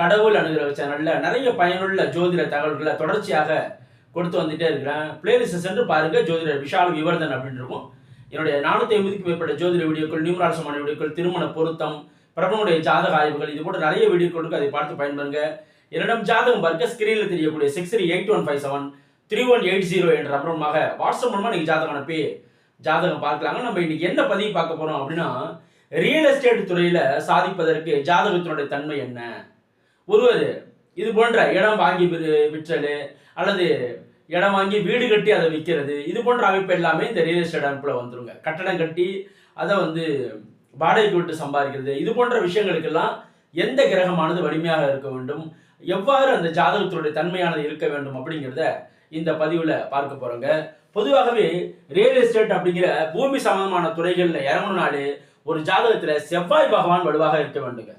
கடவுள் அணுகிற சேனல்ல நிறைய பயனுள்ள ஜோதிட தகவல்களை தொடர்ச்சியாக கொடுத்து வந்துட்டே இருக்கிறேன். பிளேலிஸ்ட் சென்று பாருங்க. ஜோதிடர் விஷால் விவர்தன் அப்படின்னு இருக்கும். என்னுடைய நானூற்றி ஐம்பதுக்கு மேற்பட்ட ஜோதிட வீடியோக்கள் நியூமராசமான வீடியோக்கள் திருமண பொருத்தம் பிரபனுடைய ஜாதக ஆய்வுகள் இது போன்ற நிறைய வீடியோக்கள் இருக்கு அதை பார்த்து பயன்பெறுங்க என்னிடம் ஜாதகம் பார்க்க ஸ்கிரீனில் தெரியக்கூடிய six three eight one five seven three one eight zero என்ற அப்புறமாக வாட்ஸ்அப் மூலமாக நீங்கள் ஜாதகம் அனுப்பி ஜாதகம் பார்க்கலாங்க. நம்ம இன்னைக்கு என்ன பதிவு பார்க்க போகிறோம் அப்படின்னா ரியல் எஸ்டேட் துறையில் சாதிப்பதற்கு ஜாதகத்தினுடைய தன்மை என்ன? ஒருவர் இது போன்ற இடம் வாங்கி விறு- விற்றல் அல்லது இடம் வாங்கி வீடு கட்டி அதை விற்கிறது இது போன்ற அமைப்பு எல்லாமே இந்த ரியல் எஸ்டேட் அமைப்பில் வந்துருங்க. கட்டடம் கட்டி அதை வந்து வாடகைக்கு விட்டு சம்பாதிக்கிறது இது போன்ற விஷயங்களுக்கெல்லாம் எந்த கிரகமானது வலிமையாக இருக்க வேண்டும் எவ்வாறு அந்த ஜாதகத்தினுடைய தன்மையானது இருக்க வேண்டும் அப்படிங்கிறத இந்த பதிவில் பார்க்க போகிறோங்க பொதுவாகவே ரியல் எஸ்டேட் அப்படிங்கிற பூமி சம்பந்தமான துறைகள்ல இறங்கணும்னாலே ஒரு ஜாதகத்தில் செவ்வாய் பகவான் வலுவாக இருக்க வேண்டுங்க.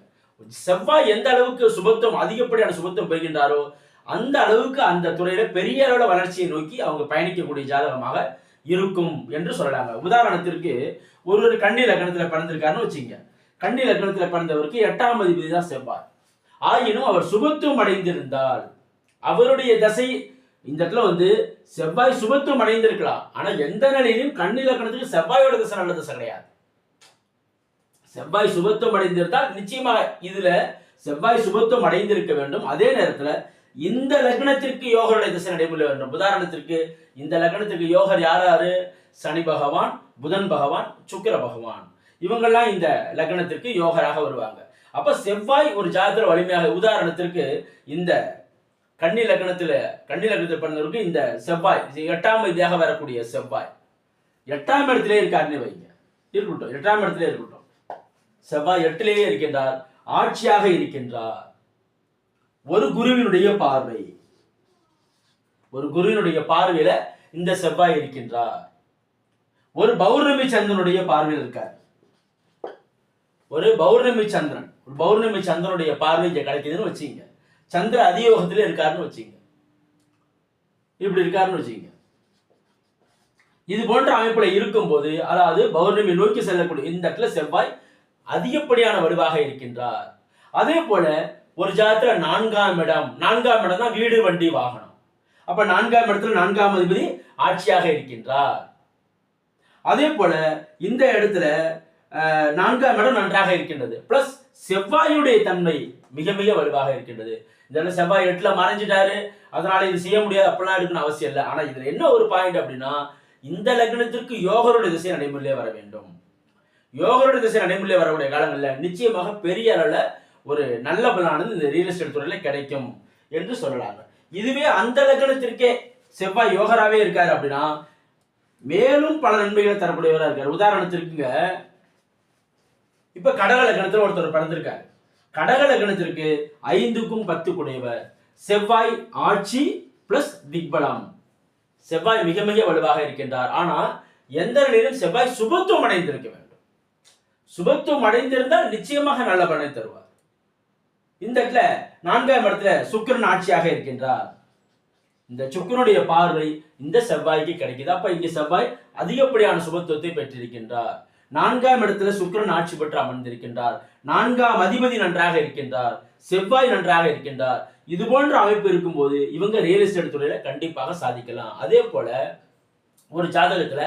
செவ்வாய் எந்த அளவுக்கு சுபத்துவம் அதிகப்படியான சுபத்துவம் பெறுகின்றாரோ அந்த அளவுக்கு அந்த துறையில பெரிய அளவுல வளர்ச்சியை நோக்கி அவங்க பயணிக்கக்கூடிய ஜாதகமாக இருக்கும் என்று சொல்லலாங்க. உதாரணத்திற்கு ஒருவர் கண்ணி லக்னத்துல பிறந்திருக்காருன்னு வச்சுங்க கண்ணி லக்னத்துல பிறந்தவருக்கு எட்டாம் அதிபதி தான் செவ்வாய். ஆயினும் அவர் சுபத்துவம் அடைந்திருந்தால் அவருடைய தசை இந்த இடத்துல வந்து செவ்வாய் சுபத்துவம் அடைந்திருக்கலாம். ஆனா எந்த நிலையிலும் கண்ணி லக்னத்துக்கு செவ்வாயோட தசை நல்ல தசை கிடையாது. செவ்வாய் சுபத்துவம் அடைந்திருந்தால் நிச்சயமாக இதுல செவ்வாய் சுபத்துவம் அடைந்திருக்க வேண்டும். அதே நேரத்துல இந்த லக்னத்திற்கு யோகருடைய திசை நடைபெற வேண்டும். உதாரணத்திற்கு இந்த லக்னத்திற்கு யோகர் யார் யாரு சனி பகவான் புதன் பகவான் சுக்கிர பகவான். இவங்கெல்லாம் இந்த லக்னத்திற்கு யோகராக வருவாங்க. அப்ப செவ்வாய் ஒரு ஜாதகத்தில் வலிமையாக உதாரணத்திற்கு இந்த கன்னி லக்னத்துல கன்னி லக்னத்தில் பிறந்தவருக்கு இந்த செவ்வாய் எட்டாம் வயதியாக வரக்கூடிய செவ்வாய். எட்டாம் இடத்திலே இருக்காருன்னு வைங்க. இருக்கட்டும் எட்டாம் இடத்திலே இருக்கட்டும். செவ்வாய் எட்டிலேயே இருக்கின்றார் ஆட்சியாக இருக்கின்றார். ஒரு குருவினுடைய பார்வை. ஒரு குருவினுடைய பார்வையில இந்த செவ்வாய் இருக்கின்றார். ஒரு பௌர்ணமி சந்திரனுடைய பார்வையில் இருக்கார். ஒரு பௌர்ணமி சந்திரன் ஒரு பௌர்ணமி சந்திரனுடைய பார்வை இங்க கிடைக்குதுன்னு வச்சுங்க சந்திர அதியோகத்திலே இருக்காருன்னு வச்சுங்க இப்படி இருக்காருன்னு வச்சுங்க இது போன்ற அமைப்புல இருக்கும்போது அதாவது பௌர்ணமி நோக்கி செல்லக்கூடிய இந்த இடத்துல செவ்வாய் அதிகப்படியான வலுவாக இருக்கின்றார். அதே போல ஒரு ஜாதத்துல நான்காம் இடம். நான்காம் இடம் தான் வீடு வண்டி வாகனம். அப்ப நான்காம் இடத்துல நான்காம் அதிபதி ஆட்சியாக இருக்கின்றார். அதே போல இந்த இடத்துல நான்காம் இடம் நன்றாக இருக்கின்றது. பிளஸ் செவ்வாயுடைய தன்மை மிக மிக வலுவாக இருக்கின்றது. இதெல்லாம் செவ்வாய் எட்டுல மறைஞ்சிட்டாரு. அதனால இது செய்ய முடியாது அப்படிலாம் இருக்குன்னு அவசியம் இல்லை. ஆனா இதுல என்ன ஒரு பாயிண்ட் அப்படின்னா இந்த லக்னத்திற்கு யோகருடைய திசை நடைமுறையிலே வர வேண்டும். யோகருடைய திசை நடைமுறையில் வரக்கூடிய காலங்களில் நிச்சயமாக பெரிய அளவில் ஒரு நல்ல பலனானது இந்த ரியல் எஸ்டேட் துறையில் கிடைக்கும் என்று சொல்லலாங்க. இதுவே அந்த லக்னத்திற்கே செவ்வாய் யோகராவே இருக்கார் அப்படின்னா மேலும் பல நன்மைகளை தரக்கூடியவராக இருக்கார். உதாரணத்திற்குங்க இப்போ கடக லக்னத்தில் ஒருத்தர் பிறந்திருக்காரு கடக லக்னத்திற்கு ஐந்துக்கும் பத்து குடையவர் செவ்வாய் ஆட்சி பிளஸ் திக்பலம். செவ்வாய் மிக மிக வலுவாக இருக்கின்றார். ஆனால் எந்த நிலையிலும் செவ்வாய் சுபத்துவம் அடைந்திருக்க வேண்டும் சுபத்துவம் அடைந்திருந்தால் நிச்சயமாக நல்ல பலனை தருவார். இந்த இடத்துல நான்காம் இடத்துல சுக்கிரன் ஆட்சியாக இருக்கின்றார். இந்த சுக்கிரனுடைய பார்வை இந்த செவ்வாய்க்கு கிடைக்குது. அப்ப இங்க செவ்வாய் அதிகப்படியான சுபத்துவத்தை பெற்றிருக்கின்றார். நான்காம் இடத்துல சுக்கிரன் ஆட்சி பெற்று அமர்ந்திருக்கின்றார். நான்காம் அதிபதி நன்றாக இருக்கின்றார். செவ்வாய் நன்றாக இருக்கின்றார். இது போன்ற அமைப்பு இருக்கும்போது இவங்க ரியல் எஸ்டேட் துறையில கண்டிப்பாக சாதிக்கலாம். அதே போல ஒரு ஜாதகத்துல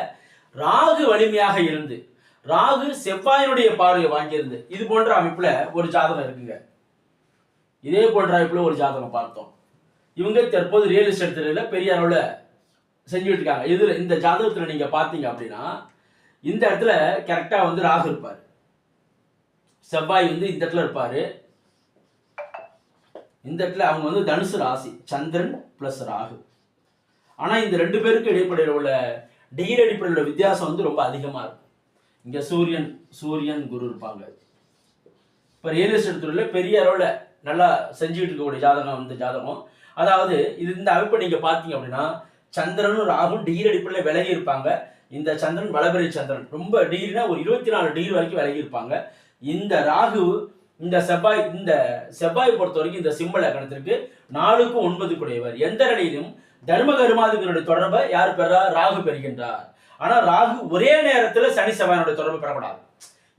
ராகு வலிமையாக இருந்து ராகு செவ்வாயினுடைய பார்வையை வாங்கியிருந்து இது போன்ற அமைப்புல ஒரு ஜாதகம் இருக்குங்க. இதே போன்ற அமைப்புல ஒரு ஜாதகம் பார்த்தோம். இவங்க தற்போது ரியல் எஸ்டேட் துறையில பெரிய அளவுல செஞ்சுட்டு இருக்காங்க. இதுல இந்த ஜாதகத்துல நீங்க பாத்தீங்க அப்படின்னா இந்த இடத்துல கரெக்டா வந்து ராகு இருப்பார். செவ்வாய் வந்து இந்த இடத்துல இருப்பாரு. இந்த இடத்துல அவங்க வந்து தனுசு ராசி சந்திரன் பிளஸ் ராகு. ஆனா இந்த ரெண்டு பேருக்கு இடைப்படையில் உள்ள டிகிரி அடிப்படையில் உள்ள வித்தியாசம் வந்து ரொம்ப அதிகமா இருக்கும் இங்க சூரியன் சூரியன் குரு இருப்பாங்க. இப்ப ரியல் எஸ்டேட் துறையில பெரிய அளவுல நல்லா செஞ்சுக்கிட்டு இருக்கக்கூடிய ஜாதகம் இந்த ஜாதகம். அதாவது இது இந்த அமைப்பை நீங்க பாத்தீங்க அப்படின்னா சந்திரனும் ராகும் டிகிரி அடிப்படையில் விலகி இருப்பாங்க. இந்த சந்திரன் வளபெரிய சந்திரன். ரொம்ப டிகிரினா ஒரு இருபத்தி நாலு டிகிரி வரைக்கும் விலகி இருப்பாங்க. இந்த ராகு இந்த செவ்வாய் இந்த செவ்வாய் பொறுத்த வரைக்கும் இந்த சிம்ம கணத்திற்கு நாலுக்கும் ஒன்பது குடையவர் எந்த நிலையிலும் தர்ம கருமாதிபதியுடைய தொடர்பை யார் பெறா ராகு பெறுகின்றார். ஆனால் ராகு ஒரே நேரத்தில் சனி செவ்வாயினுடைய தொடர்பு பெறப்படாது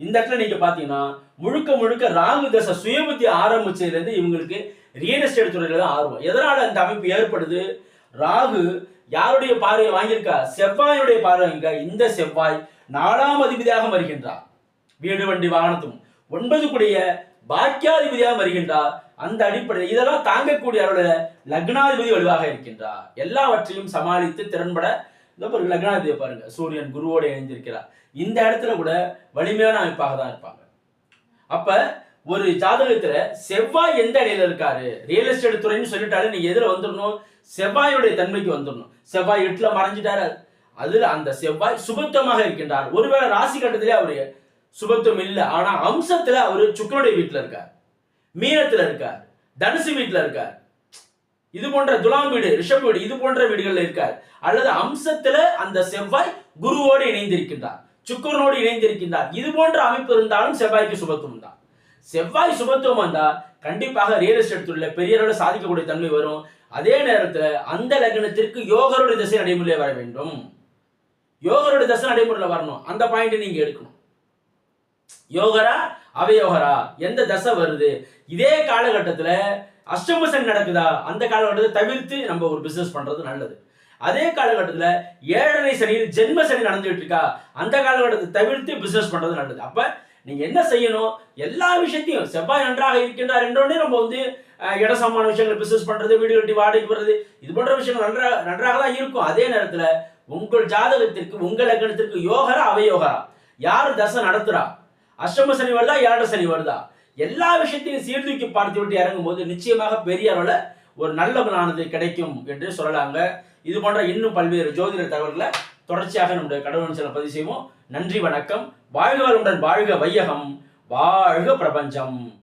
இந்த இடத்துல நீங்க பாத்தீங்கன்னா முழுக்க முழுக்க ராகு தசை சுயபுத்தி ஆரம்பிச்சதுலேருந்து இவங்களுக்கு ரியல் எஸ்டேட் துறையில தான் ஆர்வம். எதனால அந்த அமைப்பு ஏற்படுது? ராகு யாருடைய பார்வையை வாங்கியிருக்கா? செவ்வாயுடைய பார்வை வாங்கியிருக்கா இந்த செவ்வாய் நாலாம் அதிபதியாக வருகின்றார். வீடு வண்டி வாகனத்தும். ஒன்பது கூடிய பாக்கியாதிபதியாக வருகின்றார். அந்த அடிப்படையில் இதெல்லாம் தாங்கக்கூடிய அவருடைய லக்னாதிபதி வலுவாக இருக்கின்றார். எல்லாவற்றையும் சமாளித்து திறன்பட இந்த ஒரு லக்னாதிபதியை பாருங்க சூரியன் குருவோடு இணைந்திருக்கிறார் இந்த இடத்துல கூட வலிமையான அமைப்பாக தான் இருப்பாங்க. அப்ப ஒரு ஜாதகத்துல செவ்வாய் எந்த இடையில இருக்காரு? ரியல் எஸ்டேட் துறைன்னு சொல்லிட்டாலே நீங்க எதிர வந்துடணும் செவ்வாயுடைய தன்மைக்கு வந்துடணும் செவ்வாய் எட்டுல மறைஞ்சிட்டாரு. அதுல அந்த செவ்வாய் சுபத்துவமாக இருக்கின்றார். ஒருவேளை ராசி கட்டத்திலே அவரு சுபத்துவம் இல்லை ஆனா அம்சத்துல அவரு சுக்கரனுடைய வீட்டுல இருக்கார். மீனத்துல இருக்கார். தனுசு வீட்டுல இருக்கார். இது போன்ற துலாம் வீடு ரிஷப் வீடு இது போன்ற வீடுகள்ல இருக்கார். அல்லது அம்சத்துல அந்த செவ்வாய் குருவோடு இணைந்திருக்கின்றார் சுக்கரனோடு இணைந்திருக்கின்றார். இது போன்ற அமைப்பு இருந்தாலும் செவ்வாய்க்கு சுபத்துவம் தான். செவ்வாய் சுபத்துவம் வந்தா கண்டிப்பாக ரியல் எஸ்டேட் துறையில பெரிய அளவில் சாதிக்கக்கூடிய தன்மை வரும். அதே நேரத்துல அந்த லக்னத்திற்கு யோகருடைய திசை நடைமுறையில் வர வேண்டும். யோகருடைய தசை நடைமுறையில் வரணும். அந்த பாயிண்ட் நீங்க எடுக்கணும். யோகரா அவயோகரா எந்த தசை வருது? இதே காலகட்டத்துல அஷ்டம சனி நடக்குதா? அந்த காலகட்டத்தை தவிர்த்து நம்ம ஒரு பிசினஸ் பண்றது நல்லது. அதே காலகட்டத்தில் ஏழரை சனியில் ஜென்ம சனி நடந்துகிட்டு இருக்கா அந்த காலகட்டத்தை தவிர்த்து பிசினஸ் பண்றது நல்லது. அப்ப நீங்க என்ன செய்யணும்? எல்லா விஷயத்தையும் செவ்வாய் நன்றாக இருக்கின்றார் என்றோடனே நம்ம வந்து இட சம்மான விஷயங்கள் பிசினஸ் பண்றது வீடு கட்டி வாடகைக்கு வர்றது இது போன்ற விஷயங்கள் நன்றாக நன்றாக தான் இருக்கும். அதே நேரத்தில் உங்கள் ஜாதகத்திற்கு உங்கள் லக்னத்திற்கு யோகரா அவயோகரா? யார் தசை நடத்துறா? அஷ்டம சனி வருதா? ஏழரை சனி வருதா? எல்லா விஷயத்தையும் சீர்தூக்கி பார்த்து விட்டு இறங்கும் போது நிச்சயமாக பெரிய அளவில் ஒரு நல்ல பலனானது கிடைக்கும் என்று சொல்லலாங்க. இது போன்ற இன்னும் பல்வேறு ஜோதிட தகவல்களை தொடர்ச்சியாக நம்முடைய கடவுள் சில பதிவு செய்வோம். நன்றி வணக்கம். வாழ்க வளமுடன் வாழ்க வையகம். வாழ்க பிரபஞ்சம்.